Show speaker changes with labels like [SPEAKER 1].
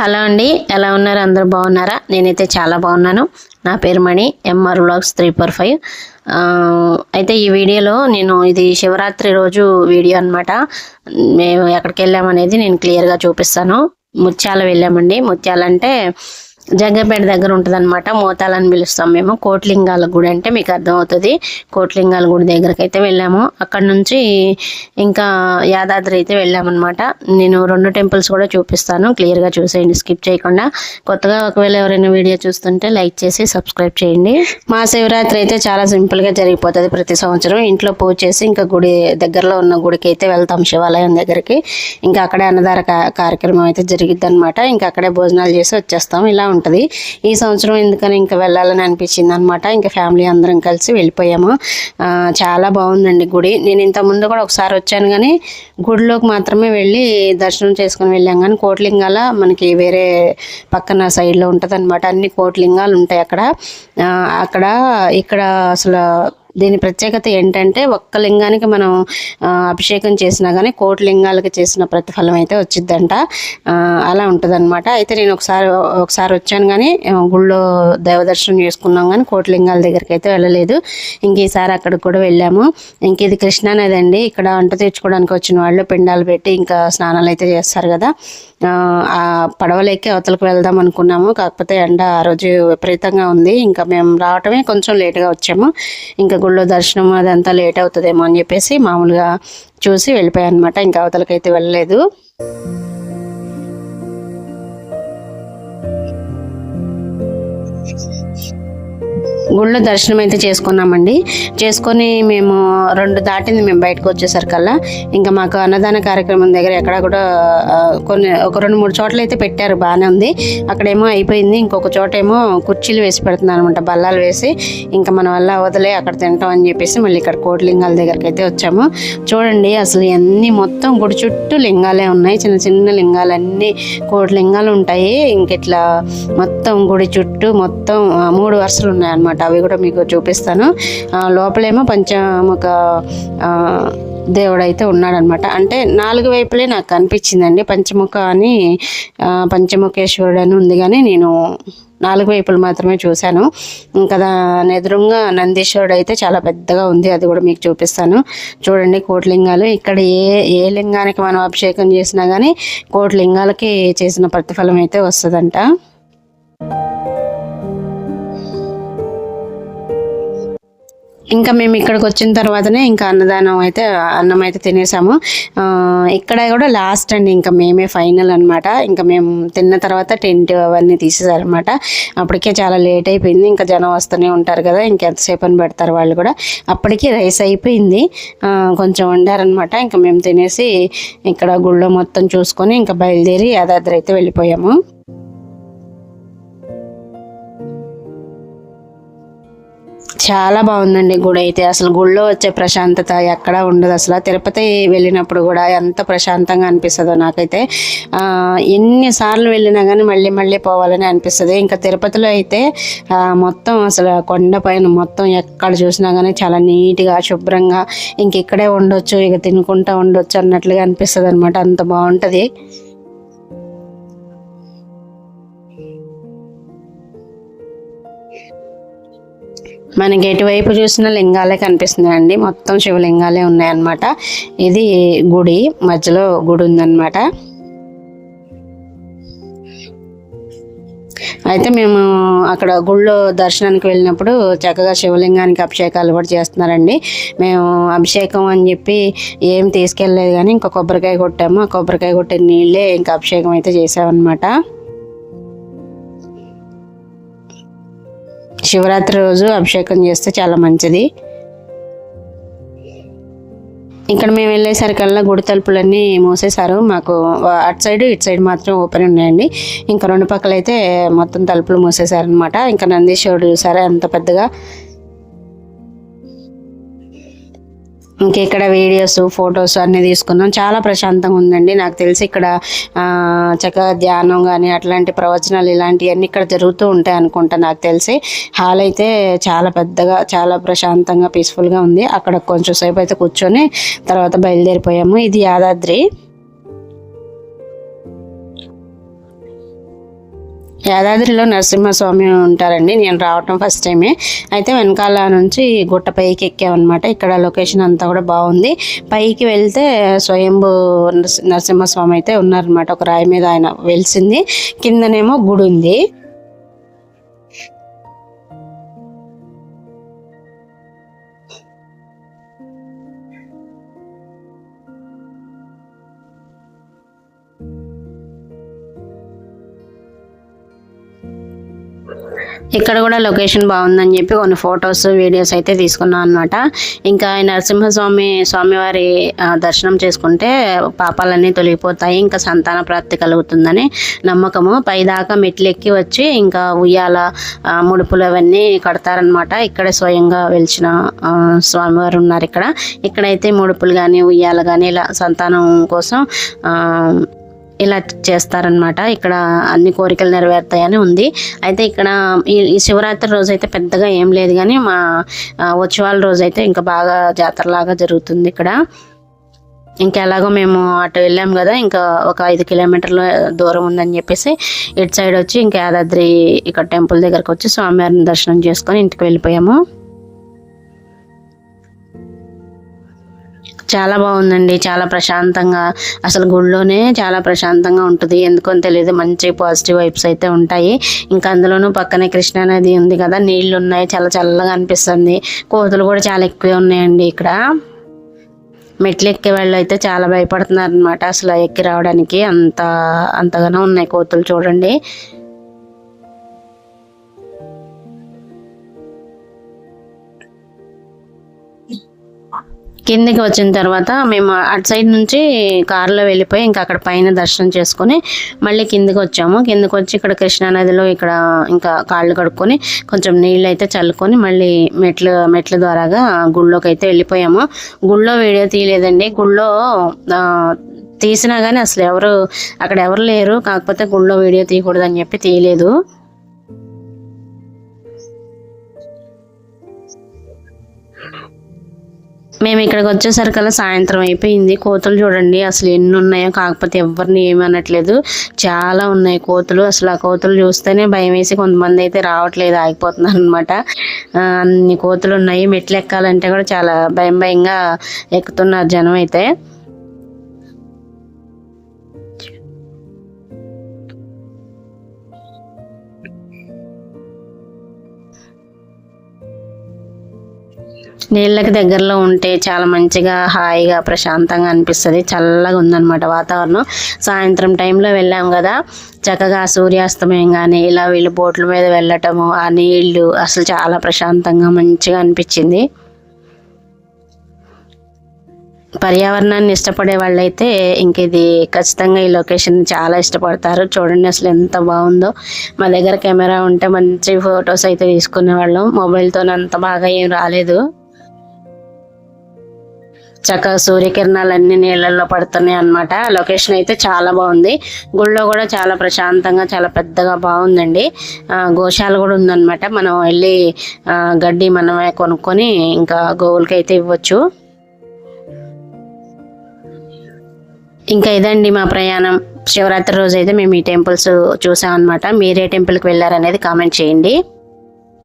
[SPEAKER 1] Hello అండి ఎలా ఉన్నారు? అందరూ బాగున్నారా? నేనైతే చాలా బాగున్నాను. నా పేరు Mani MR vlogs three four five. అయితే ఈ వీడియోలో నేను ఇది శివరాత్రి రోజు వీడియో అనమాట మేము ఎక్కడికి వెళ్ళామనేది నేను క్లియర్గా చూపిస్తాను. ముత్యాల వెళ్ళామండి. ముత్యాలంటే జగ్గపేట దగ్గర ఉంటుంది అనమాట మోతాలని పిలుస్తాం మేము. కోట్లింగాల గుడి అంటే మీకు అర్థమవుతుంది. కోట్లింగాల గుడి దగ్గరికి అయితే వెళ్ళాము. అక్కడ నుంచి ఇంకా యాదాద్రి అయితే వెళ్ళామన్నమాట. నేను రెండు టెంపుల్స్ కూడా చూపిస్తాను. క్లియర్గా చూసేయండి. స్కిప్ చేయకుండా. కొత్తగా ఒకవేళ ఎవరైనా వీడియో చూస్తుంటే లైక్ చేసి సబ్స్క్రైబ్ చేయండి. మా శివరాత్రి అయితే చాలా సింపుల్గా జరిగిపోతుంది ప్రతి సంవత్సరం. ఇంట్లో పూజ చేసి ఇంకా గుడి దగ్గరలో ఉన్న గుడికి అయితే వెళ్తాం శివాలయం దగ్గరికి. ఇంకా అక్కడే అన్నదార కార్యక్రమం అయితే జరిగిద్ది అనమాట ఇంకా అక్కడే భోజనాలు చేసి వచ్చేస్తాం. ఇలా ఉంటుంది. ఉంటుంది ఈ సంవత్సరం ఎందుకని ఇంకా వెళ్ళాలని అనిపించింది అనమాట ఇంకా ఫ్యామిలీ అందరం కలిసి వెళ్ళిపోయాము. చాలా బాగుందండి గుడి. నేను ఇంతకుముందు ముందు కూడా ఒకసారి వచ్చాను కానీ గుడిలోకి మాత్రమే వెళ్ళి దర్శనం చేసుకుని వెళ్ళాం. కానీ కోట్లింగాల మనకి వేరే పక్కన సైడ్లో ఉంటుంది అనమాట అన్ని కోట్లింగాలు ఉంటాయి అక్కడ. అక్కడ ఇక్కడ అసలు దీని ప్రత్యేకత ఏంటంటే ఒక్క లింగానికి మనం అభిషేకం చేసినా కానీ కోటి లింగాలకి చేసిన ప్రతిఫలం అయితే వచ్చిద్దంట. అలా ఉంటుందన్నమాట. అయితే నేను ఒకసారి ఒకసారి వచ్చాను కానీ గుళ్ళో దైవదర్శనం చేసుకున్నాం కానీ కోటి లింగాల దగ్గరికి అయితే వెళ్ళలేదు. ఇంక ఈసారి అక్కడికి కూడా వెళ్ళాము. ఇంక ఇది కృష్ణానది అండి. ఇక్కడ వంట తెచ్చుకోవడానికి వచ్చిన వాళ్ళు పిండాలు పెట్టి ఇంకా స్నానాలు అయితే చేస్తారు కదా. ఆ, ఆ అవతలకు వెళ్దాం అనుకున్నాము. కాకపోతే ఎండ ఆ రోజు విపరీతంగా ఉంది. ఇంకా మేము రావటమే కొంచెం లేట్గా వచ్చాము. ఇంకా గుళ్ళో దర్శనం అదంతా లేట్ అవుతుందేమో అని చెప్పేసి మామూలుగా చూసి వెళ్ళిపోయాను అనమాట ఇంకా అవతలకైతే వెళ్ళలేదు. గుళ్ళో దర్శనం అయితే చేసుకున్నామండి. చేసుకొని మేము రెండు దాటింది మేము బయటకు వచ్చేసరికల్లా. ఇంకా మాకు అన్నదాన కార్యక్రమం దగ్గర ఎక్కడ కూడా కొన్ని ఒక రెండు మూడు చోట్ల అయితే పెట్టారు బాగానే ఉంది. అక్కడేమో అయిపోయింది. ఇంకొక చోట ఏమో కుర్చీలు వేసి పెడుతున్నారు అనమాట బల్లాలు వేసి. ఇంకా మన వల్ల వదిలే అక్కడ తింటాం అని చెప్పేసి మళ్ళీ ఇక్కడ కోటి దగ్గరికి అయితే వచ్చాము. చూడండి అసలు అన్ని మొత్తం గుడి చుట్టూ లింగాలే ఉన్నాయి. చిన్న చిన్న లింగాలు అన్ని కోటి లింగాలు ఉంటాయి. ఇంక ఇట్లా మొత్తం గుడి చుట్టూ మొత్తం మూడు వరుసలు ఉన్నాయి అనమాట అవి కూడా మీకు చూపిస్తాను. లోపలేమో పంచముఖ ఆ, దేవుడు అయితే ఉన్నాడనమాట. అంటే నాలుగు వైపులే నాకు కనిపించిందండి. పంచముఖ అని పంచముఖేశ్వరుడు అని ఉంది కానీ నేను నాలుగు వైపులు మాత్రమే చూశాను. ఇంకా దాని ఎదురుగా నందీశ్వరుడు అయితే చాలా పెద్దగా ఉంది. అది కూడా మీకు చూపిస్తాను. చూడండి కోట్లింగాలు. ఇక్కడ ఏ ఏ లింగానికి మనం అభిషేకం చేసినా కానీ కోటి లింగాలకి చేసిన ప్రతిఫలం అయితే వస్తుందంట. ఇంకా మేము ఇక్కడికి వచ్చిన తర్వాతనే ఇంకా అన్నదానం అయితే అన్నం అయితే తినేసాము. ఇక్కడ కూడా లాస్ట్ అండి ఇంకా మేమే ఫైనల్ అనమాట ఇంకా మేము తిన్న తర్వాత టెంట్ అవన్నీ తీసేసారనమాట అప్పటికే చాలా లేట్ అయిపోయింది ఇంకా జనం వస్తూనే ఉంటారు కదా ఇంకెంతసేపు అని పెడతారు వాళ్ళు కూడా. అప్పటికి రైస్ అయిపోయింది. కొంచెం వండారనమాట ఇంకా మేము తినేసి ఇక్కడ గుళ్ళో మొత్తం చూసుకొని ఇంకా బయలుదేరి యాదాద్రి అయితే వెళ్ళిపోయాము. చాలా బాగుందండి గుడి అయితే. అసలు గుడిలో వచ్చే ప్రశాంతత ఎక్కడ ఉండదు. అసలు తిరుపతి వెళ్ళినప్పుడు కూడా ఎంత ప్రశాంతంగా అనిపిస్తుందో నాకైతే. ఎన్నిసార్లు వెళ్ళినా కానీ మళ్ళీ మళ్ళీ పోవాలని అనిపిస్తుంది. ఇంకా తిరుపతిలో అయితే మొత్తం అసలు కొండ పైన మొత్తం ఎక్కడ చూసినా కానీ చాలా నీట్గా శుభ్రంగా ఇంక ఇక్కడే ఉండొచ్చు ఇక తినుకుంటా ఉండొచ్చు అన్నట్లుగా అనిపిస్తుంది అనమాట అంత బాగుంటుంది. మనకి ఎటువైపు చూసిన లింగాలే కనిపిస్తున్నాయండి. మొత్తం శివలింగాలే ఉన్నాయన్నమాట. ఇది గుడి. మధ్యలో గుడి ఉందన్నమాట. అయితే మేము అక్కడ గుళ్ళో దర్శనానికి వెళ్ళినప్పుడు చక్కగా శివలింగానికి అభిషేకాలు కూడా చేస్తున్నారండి. మేము అభిషేకం అని చెప్పి ఏం తీసుకెళ్ళలేదు కానీ ఇంకా కొబ్బరికాయ కొట్టాము. ఆ కొబ్బరికాయ కొట్టిన నీళ్ళే ఇంకా అభిషేకం అయితే చేసామన్నమాట శివరాత్రి రోజు అభిషేకం చేస్తే చాలా మంచిది. ఇక్కడ మేము వెళ్ళేసరికల్లా గుడి తలుపులన్నీ మూసేశారు. మాకు అటు సైడ్ ఇటు సైడ్ మాత్రం ఓపెన్ ఉన్నాయండి. ఇంకా రెండు పక్కల అయితే మొత్తం తలుపులు మూసేశారనమాట ఇంకా నందీశ్వరుడు చూసారా ఎంత పెద్దగా ఇంకా ఇక్కడ వీడియోస్ ఫొటోస్ అన్నీ తీసుకున్నాం. చాలా ప్రశాంతంగా ఉందండి. నాకు తెలిసి ఇక్కడ చక్కగా ధ్యానం కానీ అట్లాంటి ప్రవచనాలు ఇలాంటివన్నీ ఇక్కడ జరుగుతూ ఉంటాయి అనుకుంటా నాకు తెలిసి. హాల్ అయితే చాలా పెద్దగా చాలా ప్రశాంతంగా పీస్ఫుల్గా ఉంది. అక్కడ కొంచెం సేపు అయితే కూర్చొని తర్వాత బయలుదేరిపోయాము. ఇది యాదాద్రి. యాదాద్రిలో నరసింహస్వామి ఉంటారండి. నేను రావటం ఫస్ట్ టైమే అయితే వెనకాల నుంచి గుట్ట పైకి ఎక్కామన్నమాట. ఇక్కడ లొకేషన్ అంతా కూడా బాగుంది. పైకి వెళ్తే స్వయంభూ నరసింహస్వామి అయితే ఉన్నారనమాట ఒక రాయి మీద ఆయన వెలిసింది. కిందనేమో గుడి ఉంది. ఇక్కడ కూడా లొకేషన్ బాగుందని చెప్పి కొన్ని ఫొటోస్ వీడియోస్ అయితే తీసుకున్నాను అనమాట ఇంకా నరసింహస్వామి స్వామివారి దర్శనం చేసుకుంటే పాపాలన్నీ తొలగిపోతాయి ఇంకా సంతాన ప్రాప్తి కలుగుతుందని నమ్మకము. పైదాకా మెట్లు ఎక్కి వచ్చి ఇంకా ఉయ్యాల ముడుపులు అవన్నీ కడతారనమాట ఇక్కడే స్వయంగా వెలిచిన స్వామివారు ఉన్నారు ఇక్కడ. ఇక్కడైతే ముడుపులు కానీ ఉయ్యాల కానీ ఇలా సంతానం కోసం ఇలా చేస్తారనమాట ఇక్కడ అన్ని కోరికలు నెరవేరుతాయని ఉంది. అయితే ఇక్కడ ఈ శివరాత్రి రోజు అయితే పెద్దగా ఏం లేదు కానీ మా ఉత్సవాల రోజు అయితే ఇంకా బాగా జాతరలాగా జరుగుతుంది ఇక్కడ. ఇంకా ఎలాగో మేము అటు వెళ్ళాము కదా ఇంకా ఒక ఐదు కిలోమీటర్ల దూరం ఉందని చెప్పేసి ఇటు సైడ్ వచ్చి ఇంకా యాదాద్రి ఇక్కడ టెంపుల్ దగ్గరకు వచ్చి స్వామివారిని దర్శనం చేసుకొని ఇంటికి వెళ్ళిపోయాము. చాలా బాగుందండి. చాలా ప్రశాంతంగా అసలు గుడిలోనే చాలా ప్రశాంతంగా ఉంటుంది. ఎందుకని తెలియదు మంచి పాజిటివ్ వైబ్స్ అయితే ఉంటాయి. ఇంకా అందులోనూ పక్కనే కృష్ణా నది ఉంది కదా నీళ్ళు ఉన్నాయి చాలా చల్లగా అనిపిస్తుంది. కోతులు కూడా చాలా ఎక్కువే ఉన్నాయండి ఇక్కడ. మెట్లు ఎక్కే వాళ్ళు అయితే చాలా భయపడుతున్నారు అనమాట అసలు ఎక్కి రావడానికి. అంత అంతగానో ఉన్నాయి కోతులు చూడండి. కిందికి వచ్చిన తర్వాత మేము అటు సైడ్ నుంచి కారులో వెళ్ళిపోయి ఇంకా అక్కడ పైన దర్శనం చేసుకొని మళ్ళీ కిందకి వచ్చాము. కిందకి వచ్చి ఇక్కడ కృష్ణా నదిలో ఇక్కడ ఇంకా కాళ్ళు కడుక్కొని కొంచెం నీళ్ళు అయితే చల్లుకొని మళ్ళీ మెట్లు మెట్ల ద్వారాగా గుళ్ళోకి అయితే వెళ్ళిపోయాము. గుళ్ళో వీడియో తీయలేదండి. గుళ్ళో తీసినా కానీ అసలు ఎవరు అక్కడ ఎవరు లేరు. కాకపోతే గుళ్ళో వీడియో తీయకూడదని చెప్పి తీయలేదు. మేము ఇక్కడికి వచ్చేసరికల్లా సాయంత్రం అయిపోయింది. కోతులు చూడండి అసలు ఎన్ని ఉన్నాయో కాకపోతే ఎవరిని ఏమీ అనట్లేదు. చాలా ఉన్నాయి కోతులు. అసలు ఆ కోతులు చూస్తేనే భయం వేసి కొంతమంది అయితే రావట్లేదు ఆగిపోతున్నారు అనమాట అన్ని కోతులు ఉన్నాయి. మెట్లు ఎక్కాలంటే కూడా చాలా భయం భయంగా ఎక్కుతున్నారు జనం అయితే. నీళ్ళకి దగ్గరలో ఉంటే చాలా మంచిగా హాయిగా ప్రశాంతంగా అనిపిస్తుంది. చల్లగా ఉందన్నమాట వాతావరణం. సాయంత్రం టైంలో వెళ్ళాం కదా. చక్కగా సూర్యాస్తమయం కానీ ఇలా వీళ్ళు బోట్ల మీద వెళ్ళటము ఆ నీళ్ళు అసలు చాలా ప్రశాంతంగా మంచిగా అనిపించింది. పర్యావరణాన్ని ఇష్టపడే వాళ్ళైతే ఇంక ఇది ఖచ్చితంగా ఈ లొకేషన్ చాలా ఇష్టపడతారు. చూడండి అసలు ఎంత బాగుందో. మా దగ్గర కెమెరా ఉంటే మంచి ఫొటోస్ అయితే తీసుకునే వాళ్ళం. మొబైల్తో అంత బాగా ఏం రాలేదు. చక్కగా సూర్యకిరణాలు అన్ని నీళ్ళల్లో పడుతున్నాయి అనమాట లొకేషన్ అయితే చాలా బాగుంది. గుళ్ళో కూడా చాలా ప్రశాంతంగా చాలా పెద్దగా బాగుందండి. గోశాల కూడా ఉందన్నమాట. మనం వెళ్ళి గడ్డి మనమే కొనుక్కొని ఇంకా గోవులకి అయితే ఇవ్వచ్చు. ఇంకా ఇదండి మా ప్రయాణం. శివరాత్రి రోజు అయితే మేము ఈ టెంపుల్స్ చూసామన్నమాట. మీరే టెంపుల్కి వెళ్ళారనేది కామెంట్ చేయండి.